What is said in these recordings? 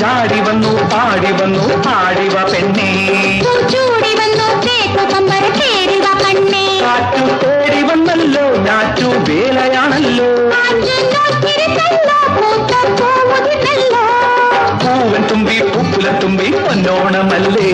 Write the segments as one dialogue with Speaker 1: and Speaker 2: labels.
Speaker 1: ചാഞ്ചാടി വന്നു പാടി വന്നു പാടിവ പെണ്ണേ.
Speaker 2: ചൂടി വന്നു തേക്കു കമ്പര കണ്ണേ.
Speaker 1: കാറ്റു തേടി വന്നല്ലോ ഞാറ്റു വേലയാണല്ലോ. പൂവൻ തുമ്പി പൂക്കുല തുമ്പി പൊന്നോണമല്ലേ.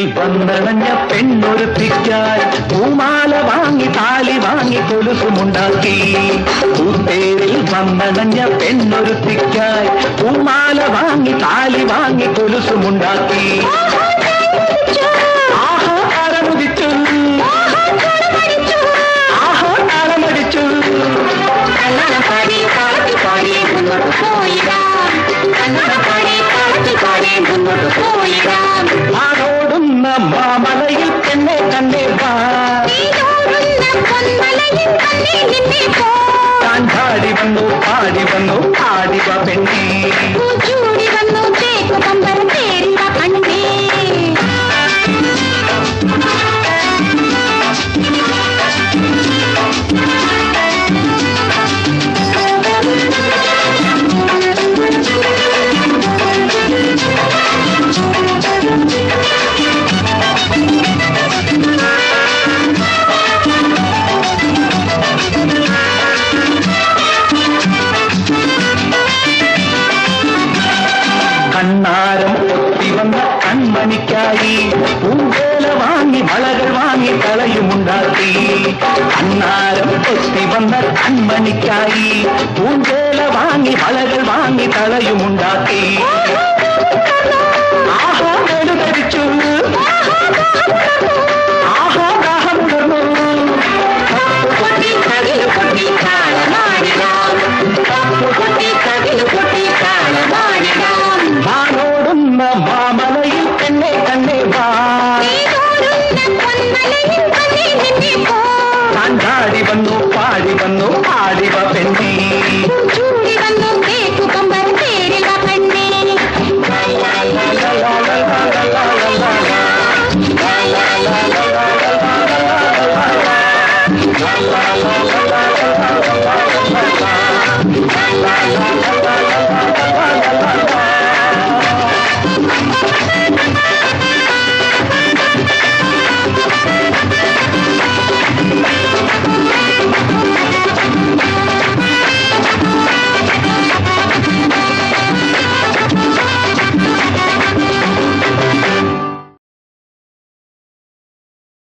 Speaker 1: വന്നണഞ്ഞ പെണ്ണൊരുത്തിക്കായി പൂമാല വാങ്ങി താലി വാങ്ങി കൊലുസുമുണ്ടാക്കി പൂത്തേരിൽ വന്നണഞ്ഞ പെണ്ണൊരുത്തിക്കായി പൂമാല വാങ്ങി താലി വാങ്ങി കൊലുസുമുണ്ടാക്കി മാമലയിൽ പെണ്ണെ കണ്ടേ വാ
Speaker 2: പൊന്മലയിൽ
Speaker 1: താൻ പാടി വന്നു പാടി വന്നു പാടിവ പെണ്ണേ.
Speaker 2: கண்மணிக்காயி பூவேலை வாங்கி மலர்கள் வாங்கி தலையும்
Speaker 1: உண்டாக்கி அன்னாரம் கொத்தி வந்த கண்மணிக்காயி பூஞ்சேலை வாங்கி மலர்கள் வாங்கி தலையும் உண்டாக்கி. ആടി വന്നു പാടി വന്നു ആടിവ പെണ്ണി. ചൂടി വന്നു